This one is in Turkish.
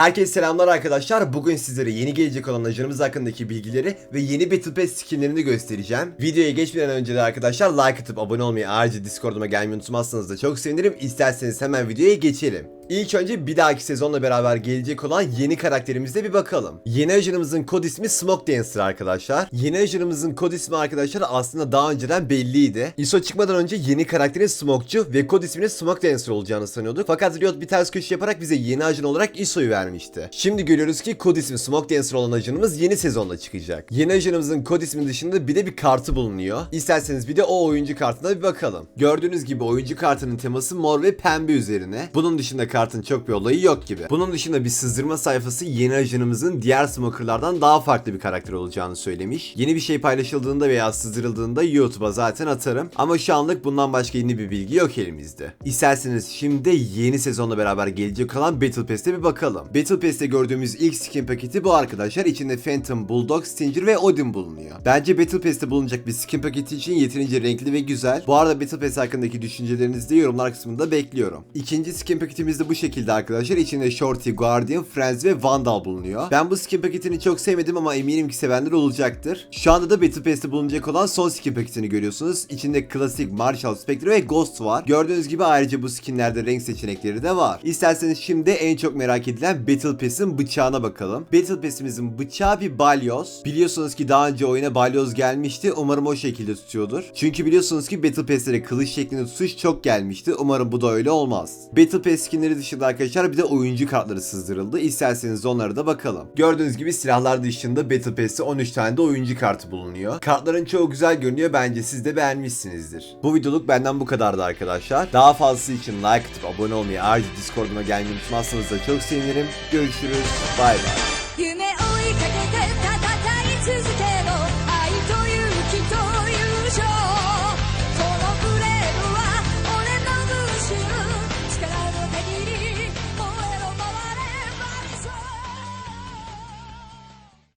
Herkese selamlar arkadaşlar. Bugün sizlere yeni gelecek olan ajanımız hakkındaki bilgileri ve yeni Battle Pass skinlerini göstereceğim. Videoya geçmeden önce de arkadaşlar like atıp abone olmayı ayrıca Discord'uma gelmeyi unutmazsanız da çok sevinirim. İsterseniz hemen videoya geçelim. İlk önce bir dahaki sezonla beraber gelecek olan yeni karakterimize bir bakalım. Yeni ajanımızın kod ismi Smoke Dancer arkadaşlar. Yeni ajanımızın kod ismi arkadaşlar aslında daha önceden belliydi. ISO çıkmadan önce yeni karakterin Smoke'cu ve kod isminin Smoke Dancer olacağını sanıyorduk. Fakat Riot bir ters köşe yaparak bize yeni ajan olarak ISO'yu vermişti. Şimdi görüyoruz ki kod ismi Smoke Dancer olan ajanımız yeni sezonda çıkacak. Yeni ajanımızın kod ismi dışında bir de bir kartı bulunuyor. İsterseniz bir de o oyuncu kartına bir bakalım. Gördüğünüz gibi oyuncu kartının teması mor ve pembe üzerine. Bunun dışında kartın çok bir olayı yok gibi. Bunun dışında bir sızdırma sayfası yeni ajanımızın diğer smokerlardan daha farklı bir karakter olacağını söylemiş. Yeni bir şey paylaşıldığında veya sızdırıldığında YouTube'a zaten atarım. Ama şu anlık bundan başka yeni bir bilgi yok elimizde. İsterseniz şimdi yeni sezonla beraber gelecek olan Battle Pass'te bir bakalım. Battle Pass'te gördüğümüz ilk skin paketi bu arkadaşlar. İçinde Phantom, Bulldog, Stinger ve Odin bulunuyor. Bence Battle Pass'te bulunacak bir skin paketi için yeterince renkli ve güzel. Bu arada Battle Pass hakkındaki düşüncelerinizi de yorumlar kısmında bekliyorum. İkinci skin paketimiz de bu şekilde arkadaşlar. İçinde Shorty, Guardian, Friends ve Vandal bulunuyor. Ben bu skin paketini çok sevmedim ama eminim ki sevenler olacaktır. Şu anda da Battle Pass'te bulunacak olan son skin paketini görüyorsunuz. İçinde klasik Marshall, Spectre ve Ghost var. Gördüğünüz gibi ayrıca bu skinlerde renk seçenekleri de var. İsterseniz şimdi en çok merak edilen Battle Pass'in bıçağına bakalım. Battle Pass'imizin bıçağı bir balyoz. Biliyorsunuz ki daha önce oyuna balyoz gelmişti. Umarım o şekilde tutuyordur. Çünkü biliyorsunuz ki Battle Pass'lere kılıç şeklinde tutuş çok gelmişti. Umarım bu da öyle olmaz. Battle Pass skinleri dışında arkadaşlar bir de oyuncu kartları sızdırıldı. İsterseniz onlara da bakalım. Gördüğünüz gibi silahlar dışında Battle Pass'te 13 tane de oyuncu kartı bulunuyor. Kartların çoğu güzel görünüyor. Bence siz de beğenmişsinizdir. Bu videoluk benden bu kadardı arkadaşlar. Daha fazlası için like atıp abone olmayı ayrıca Discord'uma gelmeyi unutmazsanız da çok sevinirim. Görüşürüz. Bay bay. 夢追いかけて